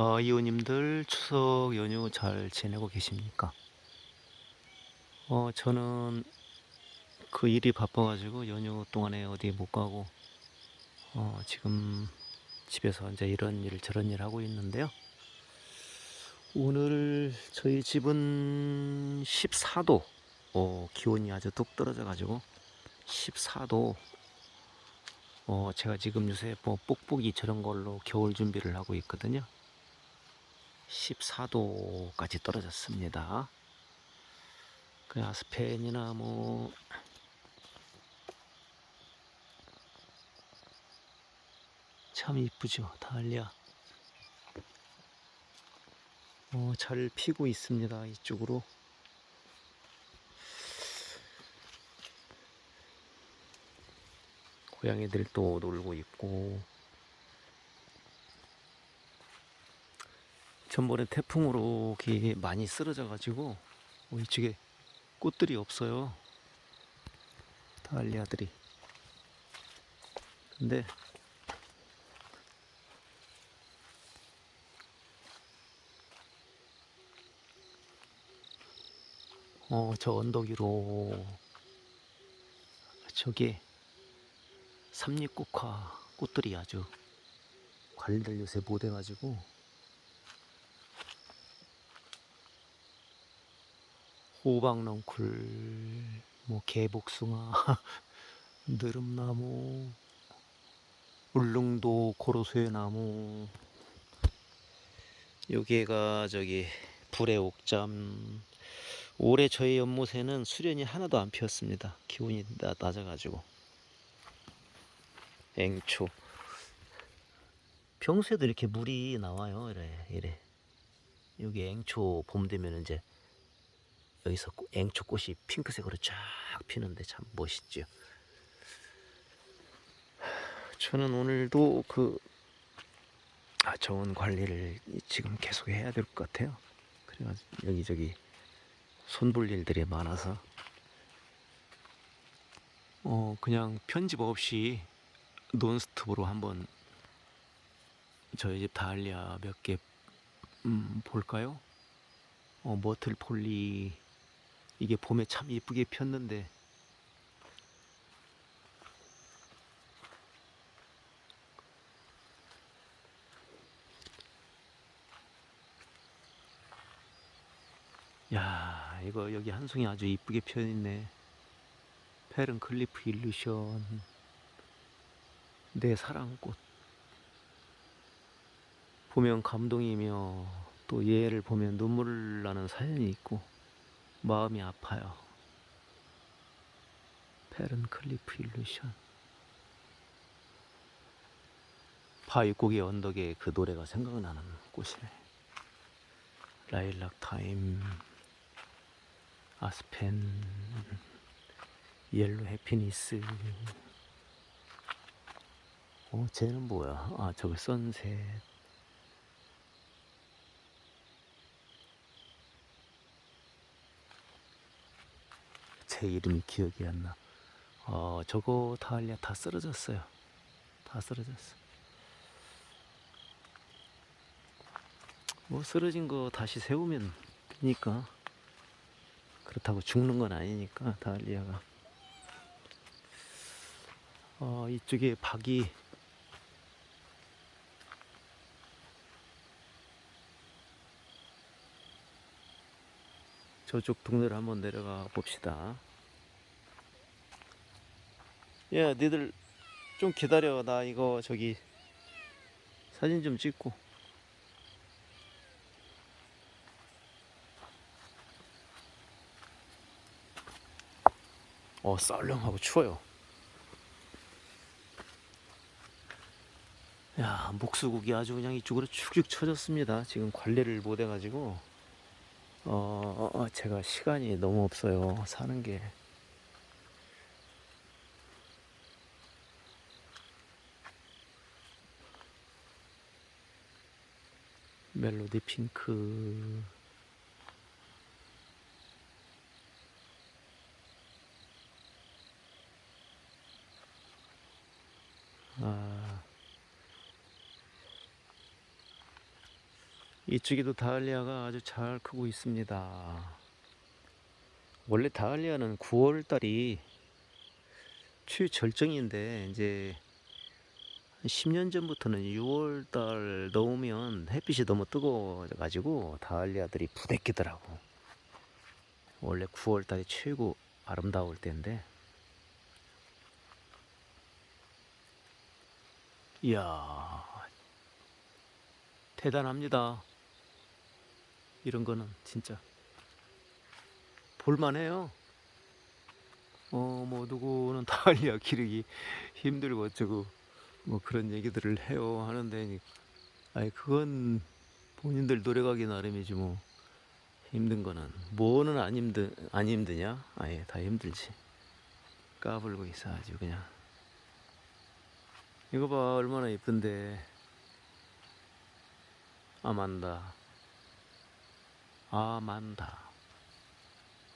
어, 이웃님들 추석 연휴 잘 지내고 계십니까? 어, 저는 그 일이 바빠가지고 연휴 동안에 어디 못 가고, 어, 지금 집에서 이제 이런 일 저런 일 하고 있는데요. 오늘 저희 집은 14도, 어, 기온이 아주 뚝 떨어져 가지고 14도. 어, 제가 지금 요새 뭐 뽁뽁이 저런 걸로 겨울 준비를 하고 있거든요. 14도까지 떨어졌습니다. 그 아스펜이나 뭐 참 이쁘죠 달리아. 어, 잘 피고 있습니다 이쪽으로. 고양이들 또 놀고 있고 전번에 태풍으로 많이 쓰러져 가지고 어, 이쪽에 꽃들이 없어요. 달리아들이. 근데 어, 저 언덕 위로 저게 삼립국화 꽃들이 아주 관리를 요새 못해가지고 호박넝쿨, 뭐 개복숭아, 느릅나무, 울릉도 고로쇠나무. 여기가 저기 불의 옥잠. 올해 저희 연못에는 수련이 하나도 안 피었습니다. 기온이 나- 낮아가지고. 앵초. 평소에도 이렇게 물이 나와요? 이래 이래. 여기 앵초 봄 되면 이제 여기서 꽃- 앵초 꽃이 핑크색으로 쫙 피는데 참 멋있죠 저는 오늘도 그 아, 정원 관리를 지금 계속 해야 될 것 같아요. 그래가지고 여기저기 손볼 일들이 많아서 어 그냥 편집 없이 논스톱으로 한번 저희 집 다알리아 몇개 음, 볼까요? 어 머틀 폴리 이게 봄에 참 이쁘게 폈는데 야, 이거 여기 한 송이 아주 이쁘게 펴있네. 페른 클리프 일루션. 내 사랑꽃. 보면 감동이며 또 얘를 보면 눈물 나는 사연이 있고 마음이 아파요. 페른 클리프 일루션. 바위고개 언덕에 그 노래가 생각나는 곳이네. 라일락 타임. 아스펜 옐로 해피니스 어 쟤는 뭐야 아 저거 선셋 제 이름이 기억이 안 나. 어 저거 다알리아 다 쓰러졌어요. 다 쓰러졌어 뭐 쓰러진 거 다시 세우면 되니까. 그렇다고 죽는 건 아니니까 다알리아가. 어, 이쪽에 박이. 저쪽 동네를 한번 내려가 봅시다 야 니들 좀 기다려 나 이거 저기 사진 좀 찍고 어 썰렁하고 추워요. 야 목수국이 아주 그냥 이쪽으로 축축 처졌습니다. 지금 관리를 못 해가지고 어, 어, 제가 시간이 너무 없어요. 사는 게. 멜로디 핑크 아, 이쪽에도 다알리아가 아주 잘 크고 있습니다. 원래 다알리아는 9월 달이 최절정인데 이제 한 10년 전부터는 6월 달 넘으면 햇빛이 너무 뜨거워 가지고 다알리아들이 부대끼더라고. 원래 9월 달이 최고 아름다울 때인데 이야 대단합니다. 이런 거는 진짜 볼만해요. 어, 뭐 누구는 다알리아 기르기 힘들고 어쩌고 뭐 그런 얘기들을 해요 하는데 아니 그건 본인들 노력하기 나름이지 뭐 힘든 거는 뭐는 안 힘드 안 힘드냐? 아예 다 힘들지. 까불고 있어야지 그냥. 이거 봐 얼마나 예쁜데. 아만다. 아만다.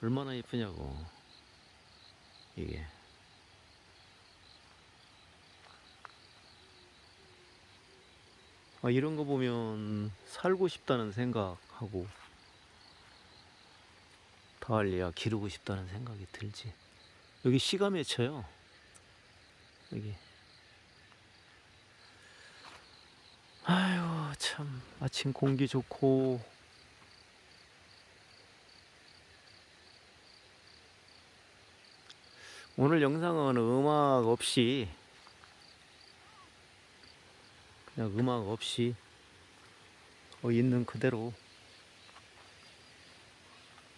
얼마나 예쁘냐고. 이게. 아, 이런 거 보면 살고 싶다는 생각하고 다알리아 기르고 싶다는 생각이 들지. 여기 시가 맺혀요. 여기. 아유, 참. 아침 공기 좋고. 오늘 영상은 음악 없이, 그냥 음악 없이, 어, 있는 그대로.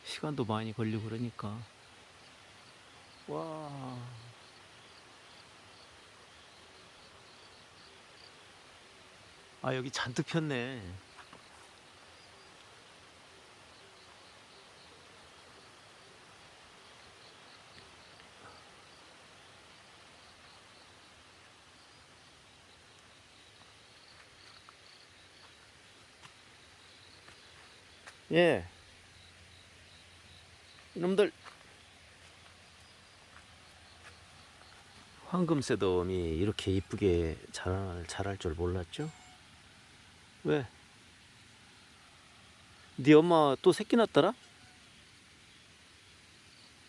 시간도 많이 걸리고 그러니까. 와. 아, 여기 잔뜩 폈네. 예. 이놈들 황금새돔이 이렇게 이쁘게 자랄, 자랄 줄 몰랐죠? 왜? 네 엄마 또 새끼 낳았더라?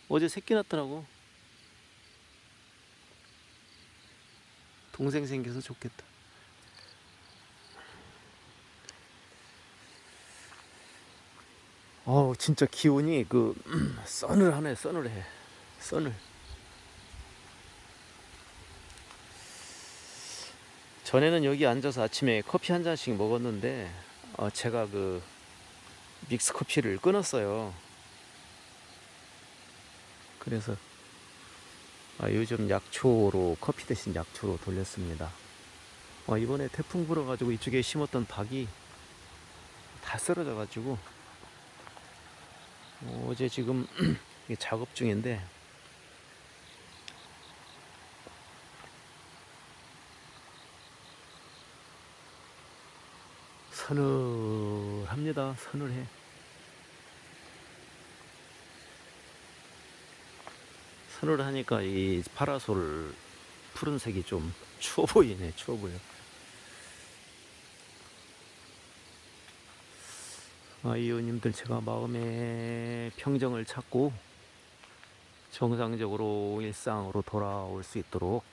어제 새끼 낳았더라고 동생 생겨서 좋겠다 어우 진짜 기온이 그 써늘하네 써늘해. 써늘 전에는 여기 앉아서 아침에 커피 한 잔씩 먹었는데 어, 제가 그 믹스 커피를 끊었어요. 그래서 아, 요즘 약초로 커피 대신 약초로 돌렸습니다. 어, 이번에 태풍 불어가지고 이쪽에 심었던 박이 다 쓰러져 가지고 어, 어제 지금 작업 중인데 서늘합니다. 서늘해. 서늘하니까 이 파라솔 푸른색이 좀 추워 보이네. 추워 보여. 아, 이 의원님들 제가 마음의 평정을 찾고 정상적으로 일상으로 돌아올 수 있도록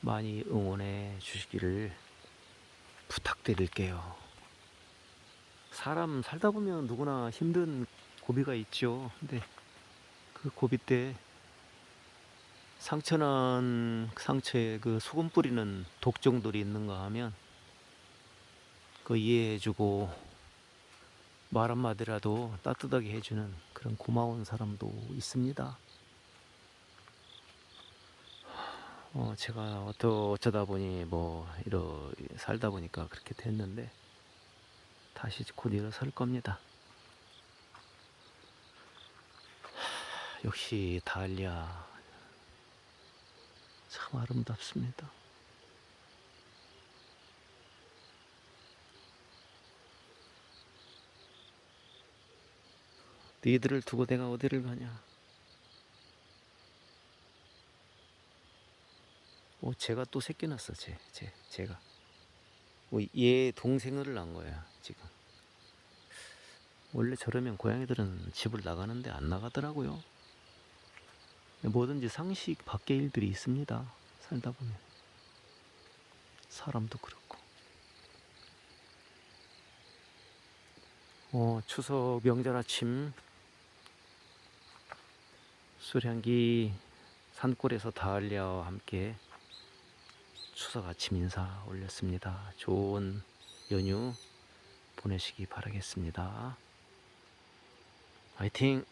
많이 응원해 주시기를 부탁드릴게요. 사람 살다 보면 누구나 힘든 고비가 있죠. 근데 그 고비 때 상처난 상처에 그 소금 뿌리는 독종들이 있는가 하면 그 이해해주고 말 한마디라도 따뜻하게 해주는 그런 고마운 사람도 있습니다. 어, 제가 어떠, 어쩌다 보니 뭐, 이러, 살다 보니까 그렇게 됐는데, 다시 곧 일어설 겁니다. 하, 역시 달리아 참 아름답습니다. 너희들을 두고 내가 어디를 가냐? 오, 제가 또 새끼 났어, 제, 제, 제가. 뭐얘 동생을 낳은 거야 지금. 원래 저러면 고양이들은 집을 나가는데 안 나가더라고요. 뭐든지 상식 밖의 일들이 있습니다. 살다 보면 사람도 그렇고. 어, 추석 명절 아침 수량기 산골에서 다알리아와 함께 추석 아침 인사 올렸습니다. 좋은 연휴 보내시기 바라겠습니다. 화이팅!